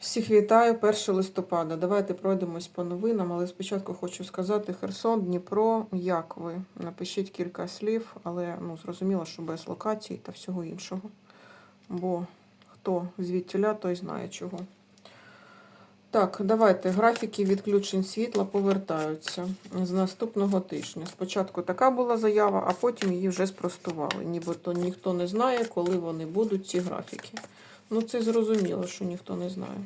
Всіх вітаю 1 листопада. Давайте пройдемось по новинам, але спочатку хочу сказати Херсон, Дніпро, як ви? Напишіть кілька слів, але ну, зрозуміло, що без локацій та всього іншого. Бо хто звідтіля, той знає чого. Так, давайте. Графіки відключень світла повертаються з наступного тижня. Спочатку така була заява, а потім її вже спростували. Нібито ніхто не знає, коли вони будуть, ці графіки. Ну, це зрозуміло, що ніхто не знає.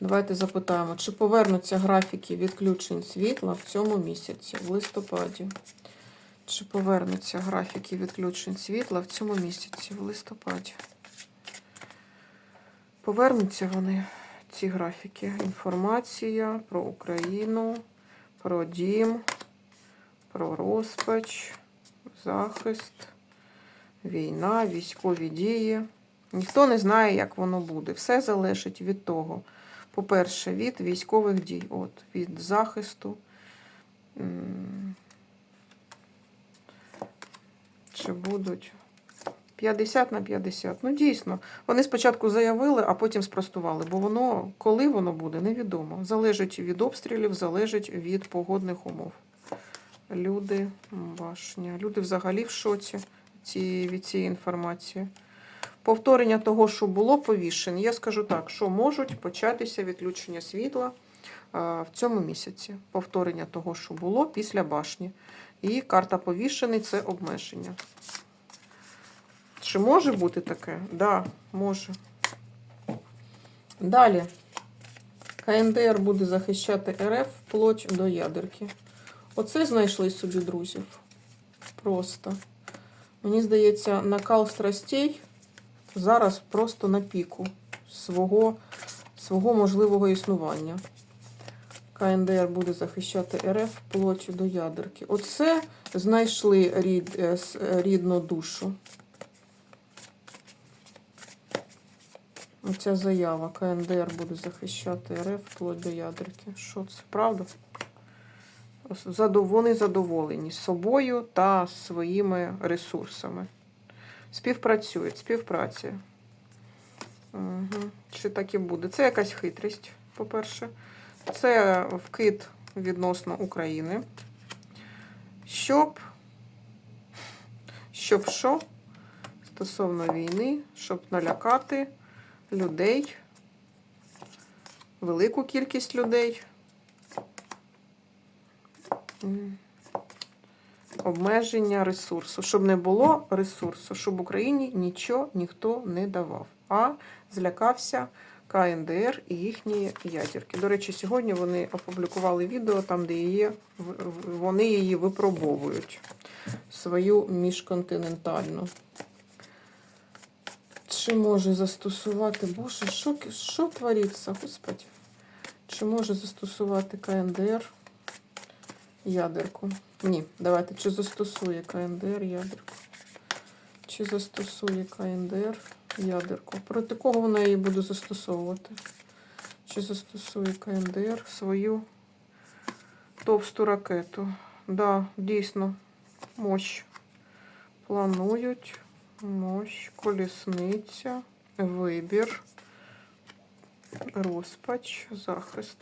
Давайте запитаємо, чи повернуться графіки відключень світла в цьому місяці, в листопаді? Чи повернуться графіки відключень світла в цьому місяці, в листопаді? Повернуться вони, ці графіки. Інформація про Україну, про дім, про розпач, захист, війна, військові дії. Ніхто не знає, як воно буде. Все залежить від того. По-перше, від військових дій, от, від захисту. Чи будуть 50 на 50. Ну, дійсно, вони спочатку заявили, а потім спростували, бо воно, коли воно буде, невідомо. Залежить від обстрілів, залежить від погодних умов. Люди, башня. Люди взагалі в шоці ці, від цієї інформації повторення того, що було повішень, я скажу так, що можуть початися відключення світла в цьому місяці. Повторення того, що було після башні. І карта повішений це обмеження. Чи може бути таке? Так, да, може. Далі. КНДР буде захищати РФ вплоть до ядерки. Оце знайшли собі друзів. Просто. Мені здається, накал страстей зараз просто на піку свого, свого можливого існування. КНДР буде захищати РФ вплоть до ядерки. Оце знайшли рід, е, е, рідну душу. Оця заява. КНДР буде захищати РФ вплоть до ядерки. Що це? Правда? Вони задоволені собою та своїми ресурсами. Співпрацюють, співпраця. Угу. Чи так і буде? Це якась хитрість, по-перше. Це вкид відносно України. Щоб, щоб що? Стосовно війни, щоб налякати людей, велику кількість людей. Обмеження ресурсу. Щоб не було ресурсу, щоб Україні нічого ніхто не давав. А злякався КНДР і їхні ядерки. До речі, сьогодні вони опублікували відео там, де її, вони її випробовують. Свою міжконтинентальну. Чи може застосувати, боже, що, що твориться, господи? Чи може застосувати КНДР ядерку? Ні, давайте, чи застосує КНДР ядерку? Чи застосує КНДР ядерку? Проти кого вона її буде застосовувати? Чи застосує КНДР свою товсту ракету? Да, дійсно, мощ. Планують. Мощ, колісниця, вибір, розпач, захист.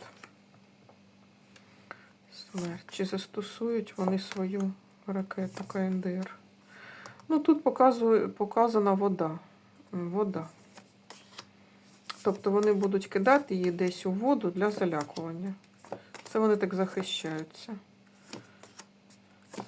Смерть. Чи застосують вони свою ракету КНДР? Ну, тут показує, показана вода. Вода. Тобто вони будуть кидати її десь у воду для залякування. Це вони так захищаються. Це.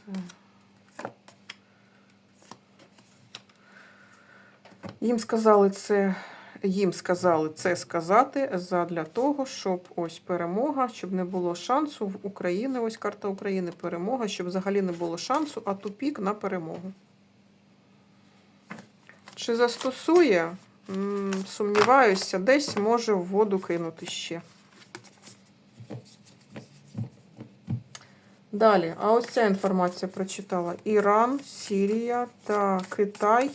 Їм сказали це, їм сказали це сказати задля того, щоб ось перемога, щоб не було шансу в України, ось карта України, перемога, щоб взагалі не було шансу, а тупік на перемогу. Чи застосує? Сумніваюся, десь може в воду кинути ще. Далі, а ось ця інформація прочитала. Іран, Сірія та Китай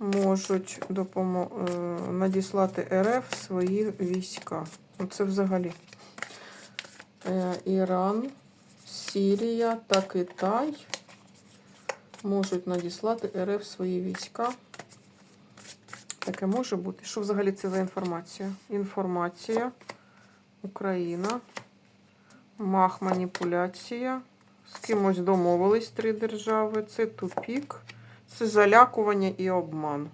можуть допомо... е, надіслати РФ свої війська. Оце взагалі. Е, Іран, Сірія та Китай можуть надіслати РФ свої війська Таке може бути. Що взагалі це за інформація? Інформація. Україна. Мах маніпуляція. З кимось домовились три держави. Це тупік. Це залякування і обман.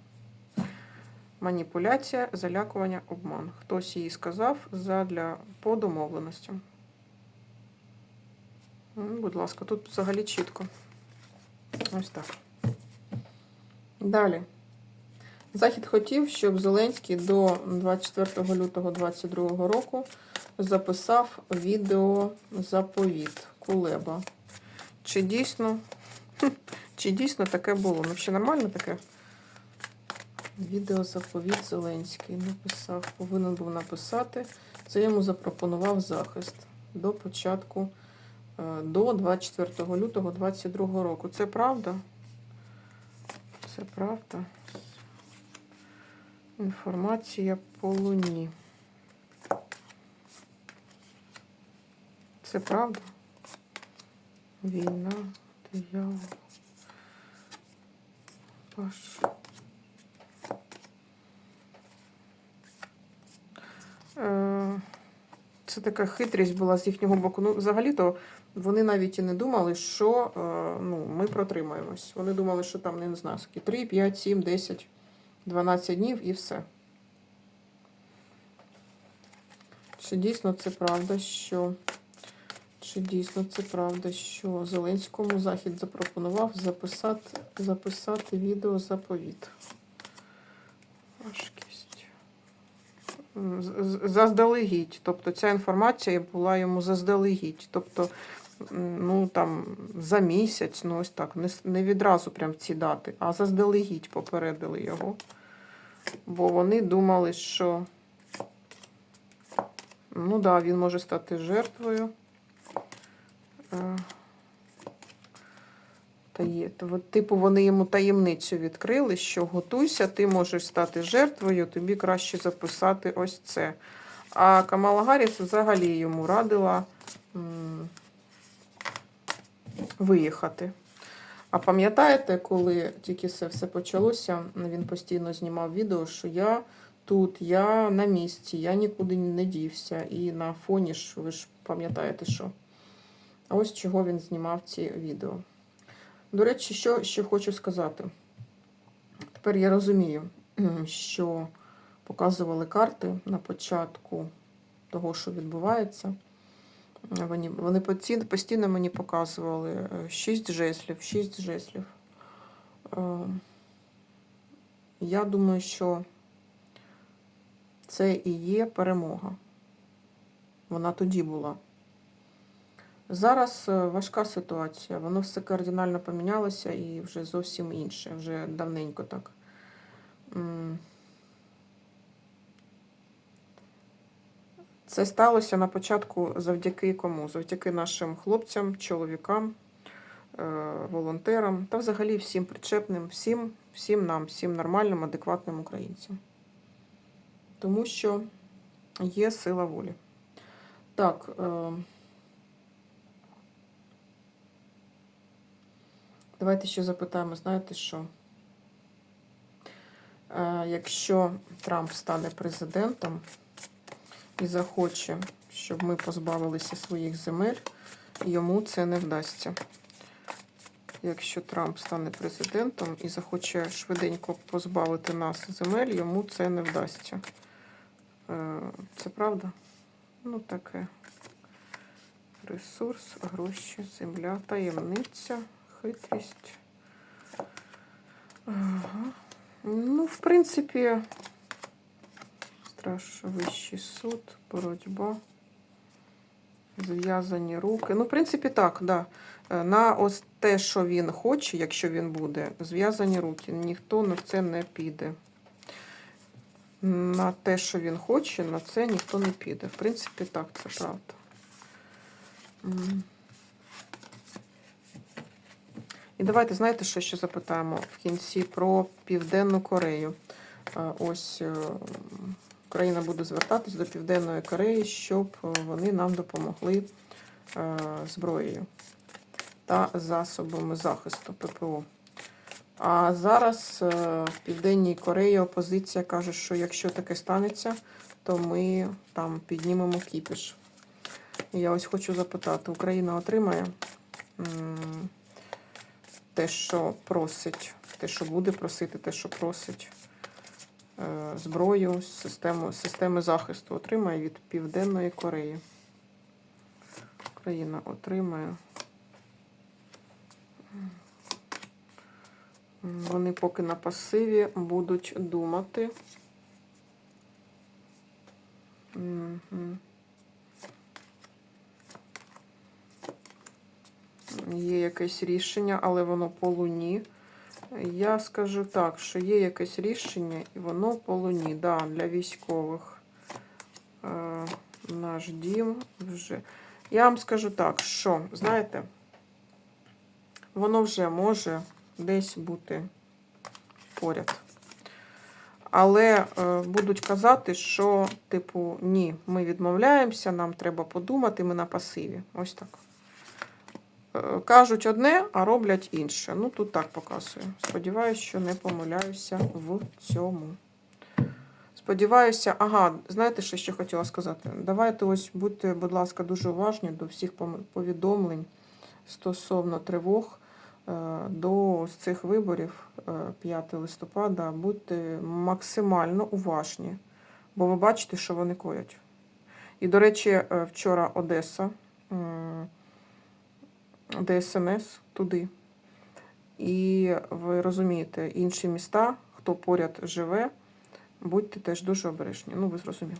Маніпуляція, залякування, обман. Хтось їй сказав задля по домовленостям. М, Будь ласка, тут взагалі чітко. Ось так. Далі. Захід хотів, щоб Зеленський до 24 лютого 2022 року записав відео заповіт Кулеба. Чи дійсно, чи дійсно таке було? Ну, ще нормально таке? Відео заповіт Зеленський написав, повинен був написати. Це йому запропонував захист до початку, е, до 24 лютого 2022 року. Це правда? Це правда. Інформація по луні. Це правда? Війна, диявол. Паш. Е, Це така хитрість була з їхнього боку. Ну, взагалі-то вони навіть і не думали, що е, ну, ми протримаємось. Вони думали, що там, не знаю, скільки 3, 5, 7, 10, 12 днів і все. Чи дійсно це правда, що чи дійсно це правда, що Зеленському Захід запропонував записати, записати відео заповіт? Важкість. Заздалегідь. Тобто ця інформація була йому заздалегідь. Тобто, ну там за місяць, ну ось так, не, не відразу прям ці дати, а заздалегідь попередили його. Бо вони думали, що ну да, він може стати жертвою. Типу, вони йому таємницю відкрили, що готуйся, ти можеш стати жертвою, тобі краще записати ось це. А Камала Гарріс взагалі йому радила виїхати. А пам'ятаєте, коли тільки це все почалося, він постійно знімав відео, що я тут, я на місці, я нікуди не дівся. І на фоні ж, ви ж пам'ятаєте, що. Ось чого він знімав ці відео. До речі, що ще хочу сказати. Тепер я розумію, що показували карти на початку того, що відбувається. Вони, постійно, мені показували е, 6 жеслів, 6 жеслів. Е, Я думаю, що це і є перемога. Вона тоді була. Зараз е, важка ситуація, воно все кардинально помінялося і вже зовсім інше, вже давненько так. Це сталося на початку завдяки кому? Завдяки нашим хлопцям, чоловікам, е, волонтерам та взагалі всім причепним, всім, всім нам, всім нормальним, адекватним українцям. Тому що є сила волі. Так. Давайте ще запитаємо, знаєте що? Е, Якщо Трамп стане президентом і захоче, щоб ми позбавилися своїх земель, йому це не вдасться. Якщо Трамп стане президентом і захоче швиденько позбавити нас земель, йому це не вдасться. Е, Це правда? Ну, таке. Ресурс, гроші, земля, таємниця хитрість. Ага. Ну, в принципі, страш, вищий суд, боротьба, зв'язані руки. Ну, в принципі, так, да. Е, На ось те, що він хоче, якщо він буде, зв'язані руки. Ніхто на це не піде. На те, що він хоче, на це ніхто не піде. В принципі, так, це правда. І давайте, знаєте, що ще запитаємо в кінці про Південну Корею. Ось е, Україна буде звертатись до Південної Кореї, щоб е, вони нам допомогли е, зброєю та засобами захисту ППО. А зараз в Південній Кореї опозиція каже, що якщо таке станеться, то ми там піднімемо кіпіш. Я ось хочу запитати, Україна отримає те, що просить, те, що буде просити, те, що просить е, зброю, систему, системи захисту отримає від Південної Кореї. Україна отримає. Вони поки на пасиві будуть думати. Мгм. Є якесь рішення, але воно по луні. Я скажу так, що є якесь рішення, і воно по луні, да, для військових. Е, наш дім вже. Я вам скажу так, що, знаєте, воно вже може десь бути поряд. Але е, будуть казати, що, типу, ні, ми відмовляємося, нам треба подумати, ми на пасиві. Ось так. Е, кажуть одне, а роблять інше. Ну, тут так показує. Сподіваюся, що не помиляюся в цьому. Сподіваюся, ага, знаєте, що ще хотіла сказати? Давайте ось будьте, будь ласка, дуже уважні до всіх повідомлень стосовно тривог е, до цих виборів е, 5 листопада. Будьте максимально уважні, бо ви бачите, що вони коять. І, до речі, е, вчора Одеса, ДСНС туди. І ви розумієте, інші міста, хто поряд живе, будьте теж дуже обережні. Ну, ви зрозуміли.